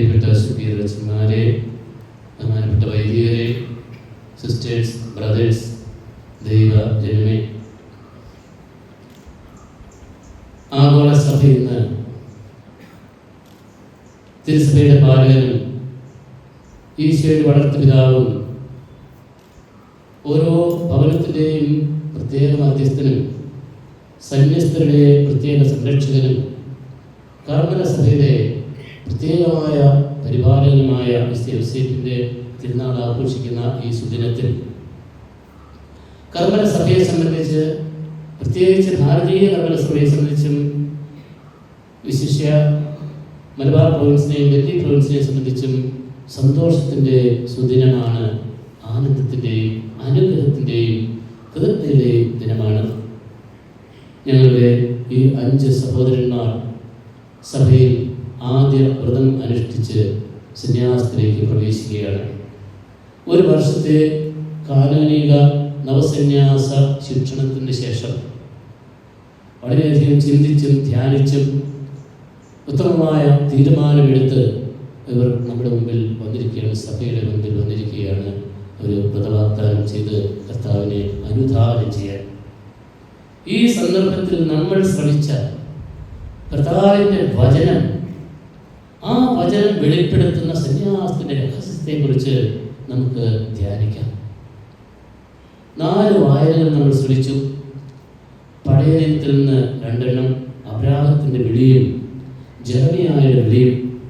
പ്രിയപ്പെട്ട സുഖീരച്ചന്മാരെ ബഹുമാനപ്പെട്ട വൈദികരെ സിസ്റ്റേഴ്സ് ബ്രദേഴ്സ് ദൈവ ജനമേ ആഗോള സഭ ഇന്ന് തിരുസഭയുടെ പാലകനും ഈശോയുടെ വളർത്തുപിതാവും ഓരോ ഭവനത്തിന്റെയും പ്രത്യേക മധ്യസ്ഥനും സന്യസ്തരുടെ പ്രത്യേക സംരക്ഷകനും കർമ്മല സഭയുടെ പ്രത്യേകമായ പരിപാലകനുമായ മിസ്റ്റർ യൂസേഫിന്റെ തിരുനാൾ ആഘോഷിക്കുന്ന ഈ സുദിനത്തിൽ കർമ്മ സഭയെ സംബന്ധിച്ച് പ്രത്യേകിച്ച് ഭാരതീയ കർമ്മല സഭയെ സംബന്ധിച്ചും വിശിഷ്യ മലബാർ പ്രൊവിൻസിനെയും ഡൽഹി പ്രൊവിൻസിനെയും സംബന്ധിച്ചും സന്തോഷത്തിന്റെ സുദിനമാണ് ആനന്ദത്തിന്റെയും അനുഗ്രഹത്തിന്റെയും കൃതജ്ഞതയുടെയും ദിനമാണ്. ഞങ്ങളുടെ ഈ അഞ്ച് സഹോദരന്മാർ സഭയിൽ ആദ്യ വ്രതം അനുഷ്ഠിച്ച് സന്യാസത്തിലേക്ക് പ്രവേശിക്കുകയാണ്. ഒരു വർഷത്തെ കാലാലിക നവസന്യാസ ശിക്ഷണത്തിന് ശേഷം വളരെയധികം ചിന്തിച്ചും ധ്യാനിച്ചും ഉത്തമമായ തീരുമാനമെടുത്ത് ഇവർ നമ്മുടെ മുമ്പിൽ വന്നിരിക്കുകയാണ് സഭയുടെ മുമ്പിൽ വന്നിരിക്കുകയാണ്. ഒരു വ്രതവാഗ്ദാനം ചെയ്ത് കർത്താവിനെ അനുധാനം ചെയ്യാൻ. ഈ സന്ദർഭത്തിൽ നമ്മൾ ശ്രമിച്ച കർത്താവിന്റെ വചനം ആ വചനം വെളിപ്പെടുത്തുന്ന സന്യാസത്തിന്റെ രഹസ്യത്തെക്കുറിച്ച് നമുക്ക് ധ്യാനിക്കാം. നാല് വായനകൾ നമ്മൾ ശ്രമിച്ചു. പഴയത്തിൽ നിന്ന് രണ്ടെണ്ണം അബ്രാഹത്തിന്റെ വിളിയും ജർമിയായുടെ വിളിയും.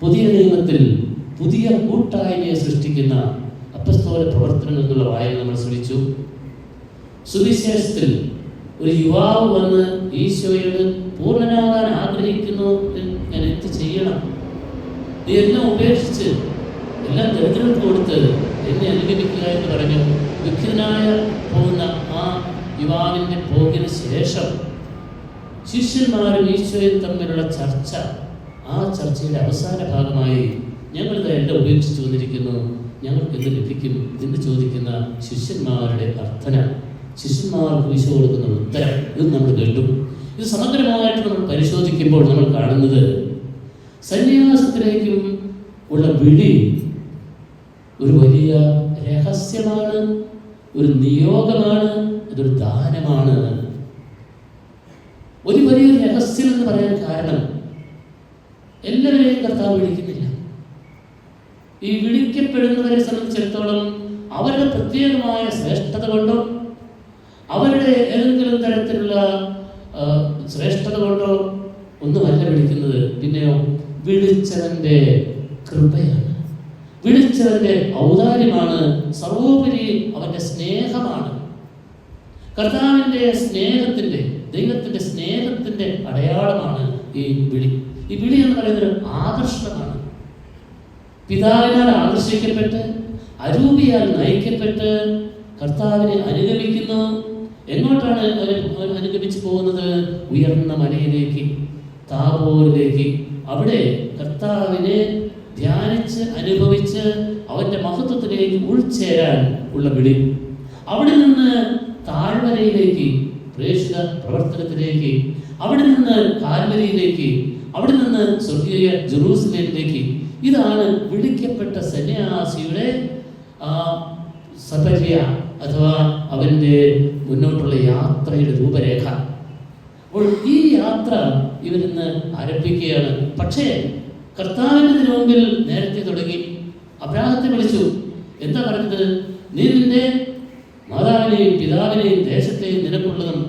പുതിയ നിയമത്തിൽ പുതിയ കൂട്ടായ്മയെ സൃഷ്ടിക്കുന്ന അപ്പസ്തോല പ്രവർത്തനങ്ങൾ എന്നുള്ള വായന നമ്മൾ ശ്രമിച്ചു. സുവിശേഷത്തിൽ ഒരു യുവാവ് വന്ന് ഈശോയോട് പൂർണനാകാൻ ആഗ്രഹിക്കുന്നു ഞാൻ എന്ത് ചെയ്യണം? നീ എല്ലാം ഉപേക്ഷിച്ച് എല്ലാം ദരിദ്രർക്ക് കൊടുത്ത് എന്നെ അനുഗമിക്കുക എന്ന് പറഞ്ഞു വിഖ്യനായ പോകുന്ന ആ യുവാവിന്റെ പോകിന് ശേഷം ശിഷ്യന്മാരും ഈശോയും തമ്മിലുള്ള ചർച്ച ആ ചർച്ചയുടെ അവസാന ഭാഗമായി ഞങ്ങളിത് എല്ലാം ഉപേക്ഷിച്ചു വന്നിരിക്കുന്നു. ഞങ്ങൾക്ക് എന്ത് ലഭിക്കും എന്ന് ചോദിക്കുന്ന ശിഷ്യന്മാരുടെ അർത്ഥന ശിഷ്യന്മാർക്ക് ഈശോ കൊടുക്കുന്ന ഉത്തരം ഇത് നമ്മൾ കേട്ടു. ഇത് സമഗ്രമായിട്ട് നമ്മൾ പരിശോധിക്കുമ്പോൾ നമ്മൾ കാണുന്നത് സന്യാസത്തിലേക്കും ഉള്ള വിളി ഒരു വലിയ രഹസ്യമാണ് ഒരു നിയോഗമാണ് അതൊരു ദാനമാണ്. ഒരു വലിയ രഹസ്യം എന്ന് പറയാൻ കാരണം എല്ലാവരെയും കർത്താവ് വിളിക്കുന്നില്ല. ഈ വിളിക്കപ്പെടുന്നവരെ സംബന്ധിച്ചിടത്തോളം അവരുടെ പ്രത്യേകമായ ശ്രേഷ്ഠത കൊണ്ടോ അവരുടെ ഏതെങ്കിലും തരത്തിലുള്ള ശ്രേഷ്ഠത കൊണ്ടോ ഒന്നുമല്ല വിളിക്കുന്നത്. പിന്നെയോ വിളിച്ചവന്റെ കൃപയാണ്. വിളിച്ചവന്റെ ഔദാര്യമാണ്. സർവോപരി അവന്റെ സ്നേഹമാണ്. കർത്താവിന്റെ സ്നേഹത്തിന്റെ ദൈവത്തിന്റെ സ്നേഹത്തിന്റെ അടയാളമാണ് ഈ വിളി. ഈ വിളി എന്ന് പറയുന്നത് ഒരു ആകർഷണമാണ് പിതാവിനാൽ ആകർഷിക്കപ്പെട്ട് അരൂപിയാൽ നയിക്കപ്പെട്ട് കർത്താവിനെ അനുഗമിക്കുന്നു. എങ്ങോട്ടാണ് അനുഗമിച്ചു പോകുന്നത്? ഉയർന്ന മലയിലേക്ക് താപോരിലേക്ക് അവിടെ കർത്താവിനെ ധ്യാനിച്ച് അനുഭവിച്ച് അവന്റെ മഹത്വത്തിലേക്ക് ഉൾച്ചേരാൻ ഉള്ള വിളി. അവിടെ നിന്ന് താഴ്വരയിലേക്ക് പ്രേക്ഷിത പ്രവർത്തനത്തിലേക്ക് അവിടെ നിന്ന് കാൽവരിയിലേക്ക് അവിടെ നിന്ന് സ്വർഗീയ ജെറൂസലേമിലേക്ക്. ഇതാണ് വിളിക്കപ്പെട്ട സന്യാസിയുടെ സപര്യ അഥവാ അവന്റെ മുന്നോട്ടുള്ള യാത്രയുടെ രൂപരേഖ. അപ്പോൾ ഈ യാത്ര ഇവരിന്ന് ആരംഭിക്കുകയാണ്. പക്ഷേ കർത്താവിന്റെ മുമ്പിൽ നേരത്തെ തുടങ്ങി. അബ്രാഹത്തെ വിളിച്ചു എന്താ പറഞ്ഞത്? നീ നിന്റെ മാതാവിനെയും പിതാവിനെയും ദേശത്തെയും നിനക്കുള്ളതും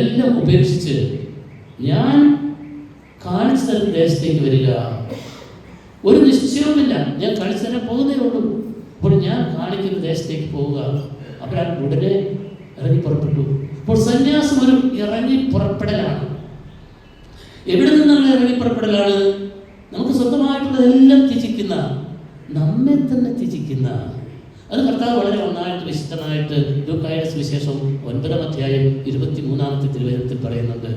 എല്ലാം ഉപേക്ഷിച്ച് ഞാൻ കാണിച്ചു തരുന്ന ദേശത്തേക്ക് വരിക. ഒരു നിശ്ചയവുമില്ല. ഞാൻ കാണിച്ചു തരാൻ പോകുന്നേ ഉള്ളൂ. അപ്പോൾ ഞാൻ കാണിക്കുന്ന ദേശത്തേക്ക് പോവുക. അപ്പോൾ ഉടനെ ഇറങ്ങി പുറപ്പെട്ടു. അപ്പോൾ സന്യാസം ഒരു ഇറങ്ങി പുറപ്പെടലാണ്. എവിടെ നിന്നുള്ള ഇറങ്ങി പുറപ്പെടലാണ് നമുക്ക് സ്വന്തമായിട്ടുള്ളതെല്ലാം ത്യജിക്കുന്ന നമ്മെ തന്നെ ത്യജിക്കുന്ന. അത് കർത്താവ് വളരെ നന്നായിട്ട് വിശദമായിട്ട് ലൂക്കായുടെ സുവിശേഷം ഒൻപതാം അധ്യായം ഇരുപത്തി മൂന്നാമത്തെ തിരുവചനത്തിൽ പറയുന്നുണ്ട്.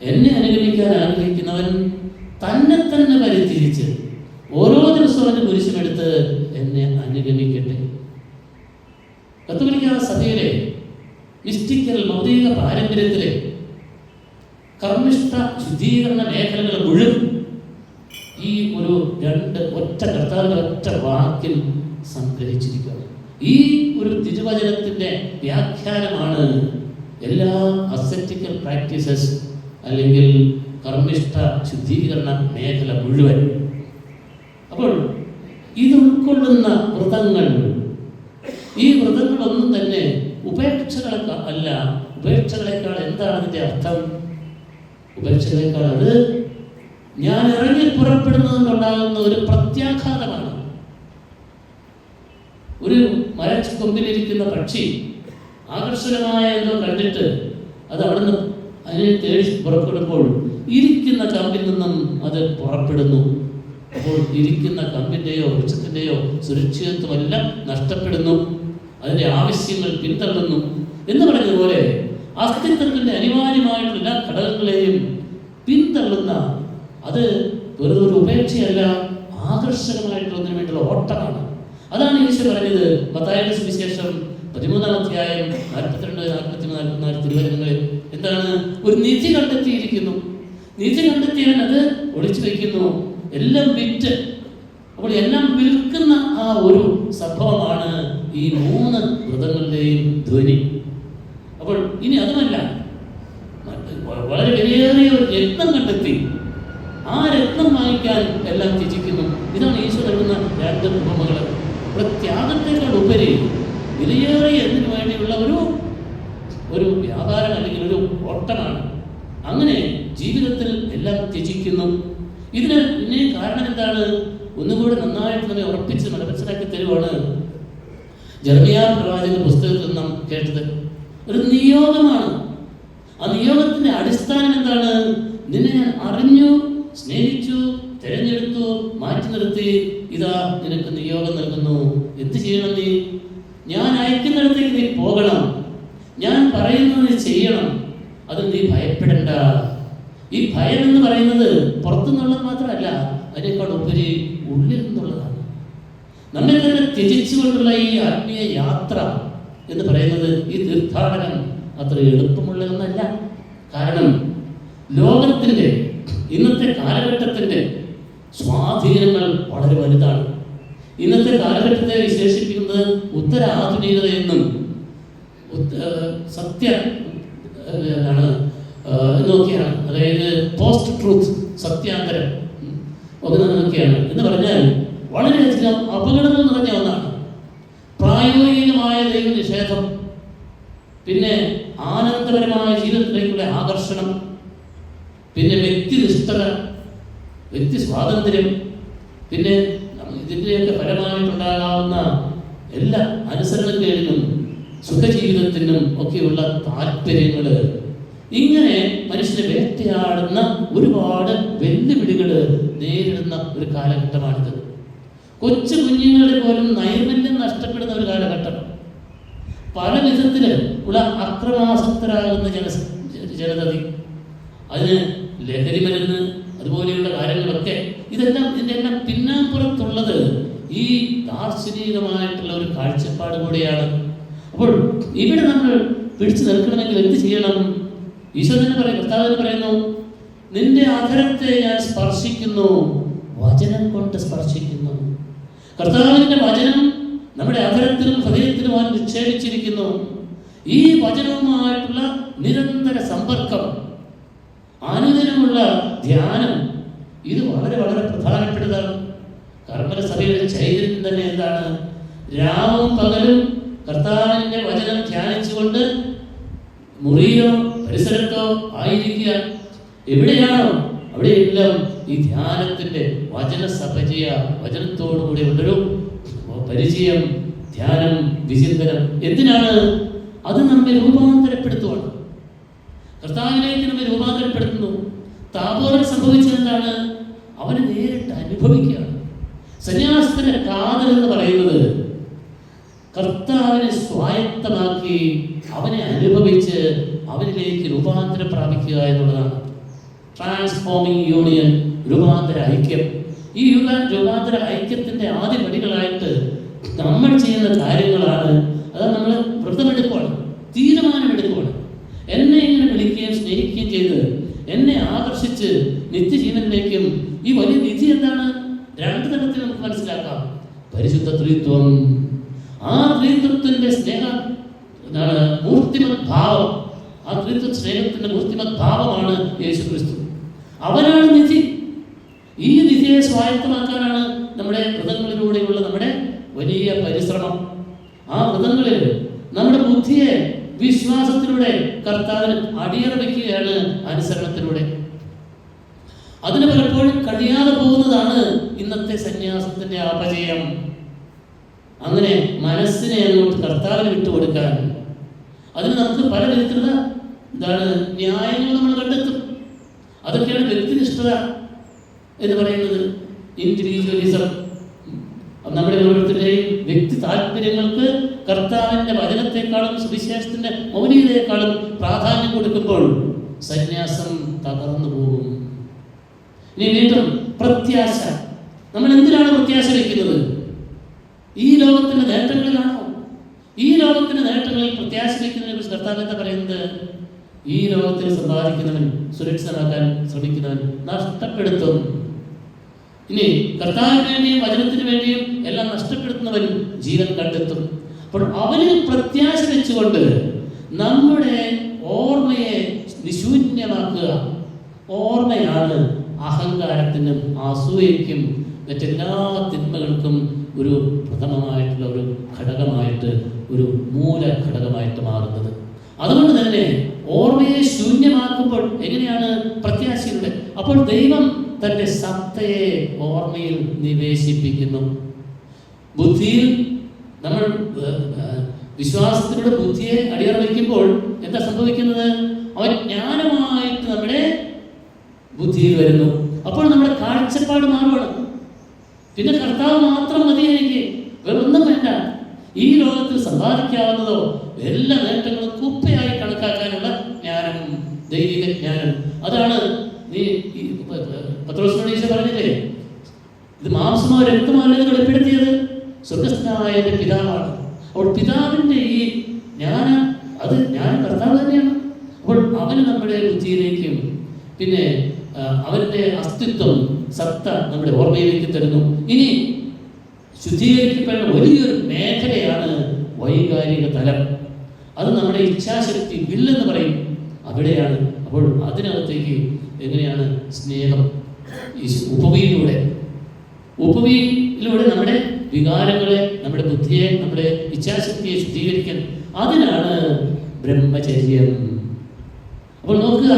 എന്നെ അനുഗമിക്കാൻ ആഗ്രഹിക്കുന്നവൻ തന്നെ തന്നെ പരിത്തിരിച്ച് ഓരോ ദിവസവും എന്റെ കുരിശുമെടുത്ത് എന്നെ അനുഗമിക്കട്ടെ. കത്തോലിക്ക സഭയിലെ മിസ്റ്റിക്കൽ ഭൗതിക പാരമ്പര്യത്തിലെ കർമ്മിഷ്ഠ ശുദ്ധീകരണ മേഖലകൾ മുഴുവൻ ഈ ഒരു രണ്ട് ഒറ്റ കർത്താവിന്റെ ഒറ്റ വാക്കിൽ സംഗ്രഹിച്ചിരിക്കുന്നു ഈ ഒരു തിരുവചനത്തിന്റെ വ്യാഖ്യാനമാണ് എല്ലാ അസറ്റിക്കൽ പ്രാക്ടീസസ് അല്ലെങ്കിൽ കർമ്മിഷ്ഠ ശുദ്ധീകരണ മേഖല മുഴുവൻ. അപ്പോൾ ഇത് ഉൾക്കൊള്ളുന്ന വ്രതങ്ങൾ ഈ വ്രതങ്ങളൊന്നും തന്നെ ഉപേക്ഷകളെ അല്ല. ഉപേക്ഷകളെക്കാൾ എന്താണ് അതിന്റെ അർത്ഥം? ഉപേക്ഷകളെക്കാൾ അത് ഞാൻ ഇറങ്ങി പുറപ്പെടുന്നതുകൊണ്ടാകുന്ന ഒരു പ്രത്യാഘാതമാണ്. ഒരു മരക്കൊമ്പിലിരിക്കുന്ന പക്ഷി ആകർഷകമായ എന്തോ കണ്ടിട്ട് അത് അവിടുന്ന് അതിനെ തേടി പുറപ്പെടുമ്പോൾ ഇരിക്കുന്ന കമ്പിൽ നിന്നും അത് പുറപ്പെടുന്നു. അപ്പോൾ ഇരിക്കുന്ന കമ്പിന്റെയോ വൃക്ഷത്തിന്റെയോ സുരക്ഷിതത്വമെല്ലാം നഷ്ടപ്പെടുന്നു. അതിന്റെ ആവശ്യങ്ങൾ പിന്തള്ളുന്നു എന്ന് പറഞ്ഞതുപോലെ അസ്തിത്വത്തിന്റെ അനിവാര്യമായിട്ടുള്ള എല്ലാ ഘടകങ്ങളെയും പിന്തള്ളുന്ന അത് വെറുതെ ഒരു ഉപേക്ഷയല്ല ആകർഷകമായിട്ടുള്ളതിനു വേണ്ടിയുള്ള ഓട്ടമാണ്. അതാണ് ഈശോ പറഞ്ഞത്. പത്തായിരം സുവിശേഷം പതിമൂന്നാം അധ്യായം നാൽപ്പത്തിരണ്ട് നാൽപ്പത്തിമൂന്ന് നാൽപ്പത്തിനാല് തിരുവചനങ്ങളിൽ എന്താണ്? ഒരു നിധി കണ്ടെത്തിയിരിക്കുന്നു. നിധി കണ്ടെത്തിയവൻ അത് ഒളിച്ചു വയ്ക്കുന്നു. എല്ലാം വിറ്റ് അപ്പോൾ എല്ലാം വിൽക്കുന്ന ആ ഒരു സംഭവമാണ് ഈ മൂന്ന് വ്രതങ്ങളുടെയും ധ്വനി. ഇനി അതുമല്ല. വളരെ വിലയേറിയ ഒരു രത്നം കണ്ടെത്തി. ആ രത്നം വാങ്ങിക്കാൻ എല്ലാം ത്യജിക്കുന്നു. ഇതാണ് ഈശോ നൽകുന്ന രണ്ട് ഉപമകൾ. ഇവിടെ ത്യാഗത്തെക്കാൾ ഉപരി വിലയേറിയ എന്തിനു വേണ്ടിയുള്ള ഒരു ഒരു വ്യാപാരം അല്ലെങ്കിൽ ഒരു ഓട്ടമാണ് അങ്ങനെ ജീവിതത്തിൽ എല്ലാം ത്യജിക്കുന്നു. ഇതിന് പിന്നെ കാരണം എന്താണ്? ഒന്നുകൂടെ നന്നായിട്ട് നമ്മെ ഉറപ്പിച്ച് മനസ്സിലാക്കി തരുവാണ് ജർമിയ പ്രവാചക പുസ്തകത്തിൽ നാം കേട്ടത്. ഒരു നിയോഗമാണ്. ആ നിയോഗത്തിന്റെ അടിസ്ഥാനം എന്താണ്? നിന്നെ ഞാൻ അറിഞ്ഞു സ്നേഹിച്ചു തിരഞ്ഞെടുത്തു മാറ്റി നിർത്തി. ഇതാ നിനക്ക് നിയോഗം നൽകുന്നു. എന്ത് ചെയ്യണം നീ? ഞാൻ അയക്കുന്നിടത്തേക്ക് നീ പോകണം. ഞാൻ പറയുന്നത് നീ ചെയ്യണം. അത് നീ ഭയപ്പെടണ്ട. ഈ ഭയം എന്ന് പറയുന്നത് പുറത്തുനിന്നുള്ളത് മാത്രമല്ല അതിനേക്കാൾ ഉപരി ഉള്ളിൽ നിന്നുള്ളതാണ്. നമ്മെ തന്നെ തിരിച്ചുകൊണ്ടുള്ള ഈ ആത്മീയ യാത്ര എന്ന് പറയുന്നത് ഈ തീർത്ഥാടനം അത്ര എളുപ്പമുള്ളതെന്നല്ല കാരണം ലോകത്തിന്റെ ഇന്നത്തെ കാലഘട്ടത്തിന്റെ സ്വാധീനങ്ങൾ വളരെ വലുതാണ്. ഇന്നത്തെ കാലഘട്ടത്തെ വിശേഷിപ്പിക്കുന്നത് ഉത്തരാധുനികതയെന്നും എന്നും സത്യ എന്താണ് എന്നൊക്കെയാണ്. അതായത് പോസ്റ്റ് ട്രൂത്ത് സത്യാന്തരം ഉം, ഒക്കെ നോക്കിയാണ് എന്ന് പറഞ്ഞാൽ വളരെയധികം അപകടങ്ങൾ നിറഞ്ഞ ഒന്നാണ്. പ്രായോഗികമായ ദൈവനിഷേധം പിന്നെ ആനന്ദപരമായ ജീവിതത്തിലേക്കുള്ള ആകർഷണം. പിന്നെ വ്യക്തിനിഷ്ഠത വ്യക്തി സ്വാതന്ത്ര്യം. പിന്നെ ഇതിന്റെയൊക്കെ ഫലമായിട്ടുണ്ടാകാവുന്ന എല്ലാ അനുസരണക്കേടിനും സുഖജീവിതത്തിനും ഒക്കെയുള്ള താല്പര്യങ്ങൾ. ഇങ്ങനെ മനുഷ്യനെ വേട്ടയാടുന്ന ഒരുപാട് വെല്ലുവിളികൾ നേരിടുന്ന ഒരു കാലഘട്ടമാണിത്. കൊച്ചു കുഞ്ഞുങ്ങളെ പോലും നൈർമല്യം നഷ്ടപ്പെടുന്ന ഒരു കാലഘട്ടം. പല വിധത്തിൽ ഉള്ള അക്രമാസക്തരാകുന്ന ജന ജനത അതിന് ലഹരി മരുന്ന് അതുപോലെയുള്ള കാര്യങ്ങളൊക്കെ ഇതെല്ലാം ഇതിന്റെ എല്ലാം ഈ ദാർശനികമായിട്ടുള്ള ഒരു കാഴ്ചപ്പാട് കൂടിയാണ്. അപ്പോൾ ഇവിടെ നമ്മൾ പിടിച്ചു നിൽക്കണമെങ്കിൽ എന്ത് ചെയ്യണം? ഈശോ പറയും കർത്താവ് പറയുന്നു നിന്റെ അധരത്തെ ഞാൻ സ്പർശിക്കുന്നു വചനം കൊണ്ട് സ്പർശിക്കുന്നു. കർത്താവിന്റെ വചനം നമ്മുടെ അധരത്തിലും ഹൃദയത്തിലും അവൻ നിക്ഷേപിച്ചിരിക്കുന്നു ഈ വചനവുമായിട്ടുള്ള നിരന്തര സമ്പർക്കം അനുദിനമുള്ള ധ്യാനം ഇത് വളരെ വളരെ പ്രധാനപ്പെട്ടതാണ്. കർമ്മസഭയുടെ ചൈതന്യം തന്നെ എന്താണ്? രാവും പകലും കർത്താവിന്റെ വചനം ധ്യാനിച്ചുകൊണ്ട് മുറിയിലോ പരിസരത്തോ ആയിരിക്കുക. എവിടെയാണോ അവിടെയെല്ലാം ഈ ധ്യാനത്തിന്റെ വചന സഭജയ വചനത്തോടുകൂടി ഉള്ളൊരു പരിചയം ധ്യാനം വിചിന്തനം എന്തിനാണ്? അത് നമ്മെ രൂപാന്തരപ്പെടുത്തുവാണ്. കർത്താവിലേക്ക് നമ്മെ രൂപാന്തരപ്പെടുത്തുന്നു. താപോരം സംഭവിച്ചതെന്താണ്? അവന് നേരിട്ട് അനുഭവിക്കുകയാണ്. സന്യാസത്തിന്റെ കാതൽ എന്ന് പറയുന്നത് കർത്താവിനെ സ്വായത്തമാക്കി അവനെ അനുഭവിച്ച് അവനിലേക്ക് രൂപാന്തരം പ്രാപിക്കുക എന്നുള്ളതാണ്. ട്രാൻസ്ഫോമിംഗ് യൂണിയൻ രൂപാന്തര ഐക്യം. ഈ യുഗ രൂപാന്തര ഐക്യത്തിന്റെ ആദ്യ പടികളായിട്ട് നമ്മൾ ചെയ്യുന്ന കാര്യങ്ങളാണ്. അത് നമ്മൾ വ്രതമെടുക്കുവാണ് തീരുമാനമെടുക്കുവാണ്. എന്നെ ഇങ്ങനെ വിളിക്കുകയും സ്നേഹിക്കുകയും ചെയ്ത് എന്നെ ആകർഷിച്ച് നിത്യജീവനിലേക്കും ഈ വലിയ നിധി എന്താണ്? രണ്ട് തരത്തിൽ നമുക്ക് മനസ്സിലാക്കാം. പരിശുദ്ധ ത്രിത്വം. ആ ത്രിത്വത്തിന്റെ സ്നേഹ മൂർത്തിമത് ഭാവം. ആ ത്രിത്വ സ്നേഹത്തിന്റെ മൂർത്തിമത് ഭാവമാണ് യേശു ക്രിസ്തു അവനാണ് നിധി. ഈ നിധിയെ സ്വായത്തമാക്കാനാണ് നമ്മുടെ വ്രതങ്ങളിലൂടെയുള്ള നമ്മുടെ വലിയ പരിശ്രമം. ആ വ്രതങ്ങളിൽ നമ്മുടെ ബുദ്ധിയെ വിശ്വാസത്തിലൂടെ കർത്താവിന് അടിയറ വയ്ക്കുകയാണ് അനുസരണത്തിലൂടെ. അതിന് പലപ്പോഴും കഴിയാതെ പോകുന്നതാണ് ഇന്നത്തെ സന്യാസത്തിന്റെ അപജയം അങ്ങനെ മനസ്സിനെ അങ്ങോട്ട് കർത്താവിന് വിട്ടുകൊടുക്കാൻ അതിന് നമുക്ക് പല വിധത്തിലുള്ള എന്താണ് ന്യായങ്ങൾ നമ്മൾ കണ്ടെത്തും. അതൊക്കെയാണ് വ്യക്തിനിഷ്ഠത. എന്ന് പറയുന്നത് ഇൻഡിവിജ്വലിസം നമ്മുടെ ഓരോരുത്തരുടെയും വ്യക്തി താല്പര്യങ്ങൾക്ക് കർത്താവിന്റെ വചനത്തെക്കാളും സുവിശേഷത്തിന്റെ മൗലികതയെക്കാളും പ്രാധാന്യം കൊടുക്കുമ്പോൾ സന്യാസം തകർന്നു പോകും. ഇനി വീണ്ടും പ്രത്യാശ. നമ്മൾ എന്തിനാണ് പ്രത്യാശ വയ്ക്കുന്നത്? ഈ ലോകത്തിന്റെ നേട്ടങ്ങളിലാണോ? ഈ ലോകത്തിന്റെ നേട്ടങ്ങളിൽ പ്രത്യാശ വയ്ക്കുന്നതിനെ കുറിച്ച് കർത്താവ് എന്താ പറയുന്നത്? ഈ ലോകത്തിൽ സമ്പാദിക്കുന്നവൻ സുരക്ഷിതമാക്കാൻ ശ്രമിക്കുന്നവൻ നഷ്ടപ്പെടുത്തും. ഇനി കർത്താവിന് വേണ്ടിയും വചനത്തിന് വേണ്ടിയും എല്ലാം നഷ്ടപ്പെടുത്തുന്നവൻ ജീവൻ കണ്ടെത്തും. അപ്പോൾ അവന് പ്രത്യാശ വെച്ചുകൊണ്ട് നമ്മുടെ ഓർമ്മയെ നിശൂന്യമാക്കുക. ഓർമ്മയാണ് അഹങ്കാരത്തിനും അസൂയയ്ക്കും മറ്റെല്ലാ തിന്മകൾക്കും ഒരു പ്രഥമമായിട്ടുള്ള ഒരു ഘടകമായിട്ട് ഒരു മൂല ഘടകമായിട്ട് മാറുന്നത്. അതുകൊണ്ട് തന്നെ ഓർമ്മയെ ശൂന്യമാക്കുമ്പോൾ എങ്ങനെയാണ് പ്രത്യാശയുടെ അപ്പോൾ ദൈവം തന്റെ സത്തയെ ഓർമ്മയിൽ നിവേശിപ്പിക്കുന്നു. ബുദ്ധിയിൽ നമ്മൾ വിശ്വാസത്തിലൂടെ ബുദ്ധിയെ അടിയറ വയ്ക്കുമ്പോൾ എന്താ സംഭവിക്കുന്നത്? അവൻ ജ്ഞാനമായിട്ട് നമ്മുടെ ബുദ്ധിയിൽ വരുന്നു. അപ്പോൾ നമ്മുടെ കാഴ്ചപ്പാട് മാറുകയാണ് പിന്നെ കർത്താവ് മാത്രം മതി എനിക്ക് വേറൊന്നും വേണ്ട. ഈ ലോകത്തിൽ സമ്പാദിക്കാവുന്നതോ എല്ലാ നേട്ടങ്ങളും കുപ്പയായി കണക്കാക്കാനുള്ള ജ്ഞാനം ദൈവിക ജ്ഞാനം. അതാണ് പത്രോസിനോട് ഈശോ പറഞ്ഞില്ലേ? ഇത് മാംസമോ രക്തമോ അല്ലെന്ന് വെളിപ്പെടുത്തിയത് സ്വർഗസ്ഥനായ എന്റെ പിതാവാണ്. അപ്പോൾ പിതാവിന്റെ ഈ ഞാൻ അത് ഞാൻ കർത്താവ് തന്നെയാണ്. അപ്പോൾ അവന് നമ്മുടെ ബുദ്ധിയിലേക്കും പിന്നെ അവന്റെ അസ്തിത്വം സത്ത നമ്മുടെ ഓർമ്മയിലേക്ക് തരുന്നു. ഇനി ശുദ്ധീകരിക്കപ്പെടുന്ന വലിയൊരു മേഖലയാണ് വൈകാരിക തലം. അത് നമ്മുടെ ഇച്ഛാശക്തി വില്ലെന്ന് പറയും. അവിടെയാണ്. അപ്പോൾ അതിനകത്തേക്ക് എങ്ങനെയാണ് സ്നേഹം ഈ ഉപവിയിലൂടെ. ഉപവിയിലൂടെ നമ്മുടെ വികാരങ്ങളെ നമ്മുടെ ബുദ്ധിയെ നമ്മുടെ ഇച്ഛാശക്തിയെ ശുദ്ധീകരിക്കാൻ അതിനാണ് ബ്രഹ്മചര്യം. അപ്പോൾ നോക്കുക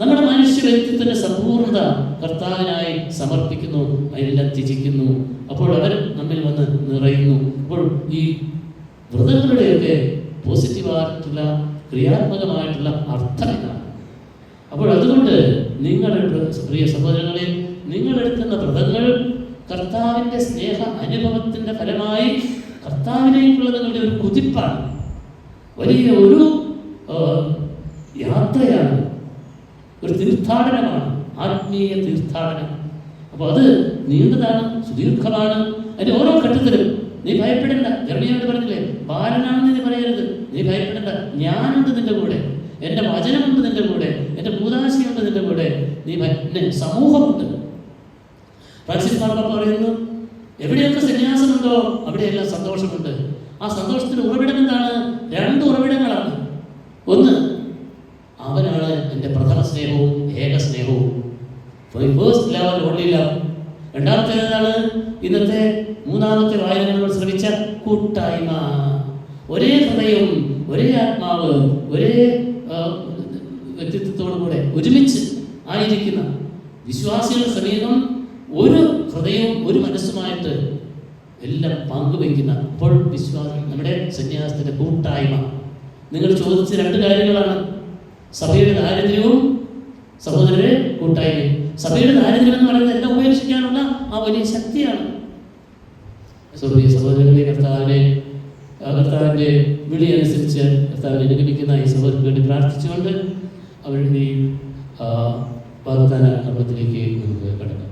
നമ്മുടെ മനുഷ്യ വ്യക്തിത്വത്തിന്റെ സമ്പൂർണത കർത്താവിനായി സമർപ്പിക്കുന്നു അതിനെല്ലാം ത്യജിക്കുന്നു. അപ്പോൾ അവർ നമ്മിൽ വന്ന് നിറയുന്നു. അപ്പോൾ ഈ വ്രതങ്ങളുടെയൊക്കെ പോസിറ്റീവായിട്ടുള്ള ക്രിയാത്മകമായിട്ടുള്ള അർത്ഥം ഇതാണ്. അപ്പോൾ അതുകൊണ്ട് നിങ്ങളുടെ പ്രിയ സഹോദരങ്ങളെ നിങ്ങളെടുക്കുന്ന വ്രതങ്ങൾ കർത്താവിന്റെ സ്നേഹ അനുഭവത്തിന്റെ ഫലമായി കർത്താവിലേക്കുള്ള നിങ്ങളുടെ ഒരു കുതിപ്പാണ്. വലിയ ഒരു യാത്രയാണ് ഒരു തീർത്ഥാടനമാണ് ആത്മീയ തീർത്ഥാടനം. അപ്പോൾ അത് നീണ്ടതാണ് സുദീർഘമാണ്. അതിന്റെ ഓരോ ഘട്ടത്തിലും നീ ഭയപ്പെടേണ്ട. ജർമ്മിയോട് പറഞ്ഞില്ലേ ബാലനാണെന്ന് നീ പറയരുത്. നീ ഭയപ്പെടേണ്ട. ഞാനുണ്ട് നിന്റെ കൂടെ. എന്റെ വചനമുണ്ട് നിന്റെ കൂടെ. കൂതാശയുണ്ട് നിന്റെ കൂടെ നീ ഭജ്ഞ സമൂഹമുണ്ട്. ഫ്രാൻസിസ് പറയുന്നു എവിടെയൊക്കെ സന്യാസമുണ്ടോ അവിടെയെല്ലാം സന്തോഷമുണ്ട്. ആ സന്തോഷത്തിന്റെ ഉറവിടം എന്താണ്? രണ്ട് ഉറവിടങ്ങളാണ്. ഒന്ന് അവനാണ് എന്റെ പ്രഥമ സ്നേഹവും ഏക സ്നേഹവും. ഫേസ്റ്റ് ലെവൽ ഓൺലി ലവ് രണ്ടാമത്തേത് എന്താണ് ഇന്നത്തെ മൂന്നാമത്തെ വായനകൾ ശ്രമിച്ച കൂട്ടായ്മ. ഒരേ ഹൃദയം ഒരേ ആത്മാവ് ഒരേ ആ, വ്യക്തിത്വത്തോടു കൂടെ ഒരുമിച്ച് ആയിരിക്കുന്ന വിശ്വാസികളുടെ സമീപം ഒരു ഹൃദയവും ഒരു മനസ്സുമായിട്ട് എല്ലാം പങ്കുവയ്ക്കുന്ന അപ്പോൾ വിശ്വാസം നമ്മുടെ സന്യാസത്തിന്റെ കൂട്ടായ്മ. നിങ്ങൾ ചോദിച്ച രണ്ട് കാര്യങ്ങളാണ്. സഭയുടെ ദാരിദ്ര്യവും സഹോദരരെ കൂട്ടായ്മയും. സഭയുടെ ദാരിദ്ര്യം എന്ന് പറയുന്നത് എല്ലാം ഉപേക്ഷിക്കാനുള്ള ആ വലിയ ശക്തിയാണ്. സഹോദരങ്ങളെ കർത്താവിനെ കർത്താവിന്റെ വിളി അനുസരിച്ച് കർത്താവിനെ അനുഗമിക്കുന്ന ഈ സഹോദരന് വേണ്ടി പ്രാർത്ഥിച്ചുകൊണ്ട് അവരുടെ ഈ ആ, നമുക്ക് കടക്കാം.